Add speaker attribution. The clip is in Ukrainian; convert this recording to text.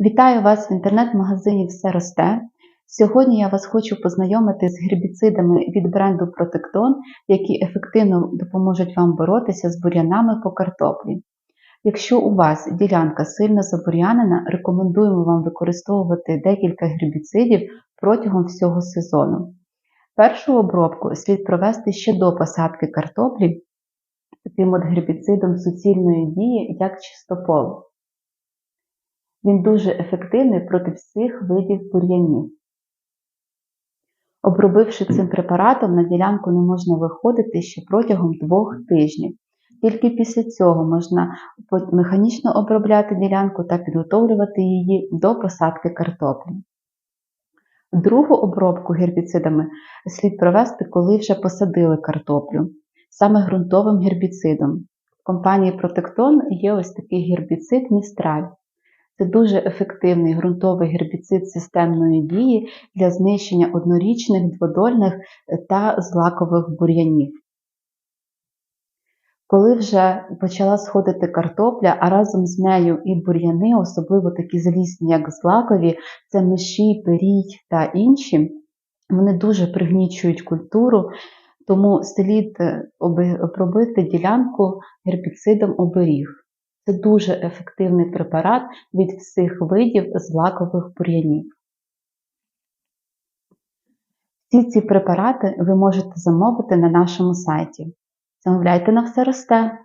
Speaker 1: Вітаю вас в інтернет-магазині Все росте. Сьогодні я вас хочу познайомити з гербіцидами від бренду Протектон, які ефективно допоможуть вам боротися з бур'янами по картоплі. Якщо у вас ділянка сильно забур'янена, рекомендуємо вам використовувати декілька гербіцидів протягом всього сезону. Першу обробку слід провести ще до посадки картоплі таким от гербіцидом суцільної дії, як чистопол. Він дуже ефективний проти всіх видів бур'янів. Обробивши цим препаратом, на ділянку не можна виходити ще протягом двох тижнів. Тільки після цього можна механічно обробляти ділянку та підготовлювати її до посадки картоплі. Другу обробку гербіцидами слід провести, коли вже посадили картоплю, саме ґрунтовим гербіцидом. В компанії Протектон є ось такий гербіцид Містраль. Це дуже ефективний ґрунтовий гербіцид системної дії для знищення однорічних, дводольних та злакових бур'янів. Коли вже почала сходити картопля, а разом з нею і бур'яни, особливо такі залізні, як злакові, це миші, перій та інші, вони дуже пригнічують культуру, тому слід обробити ділянку гербіцидом оберіг. Це дуже ефективний препарат від всіх видів злакових бур'янів. Всі ці препарати ви можете замовити на нашому сайті. Замовляйте на все росте!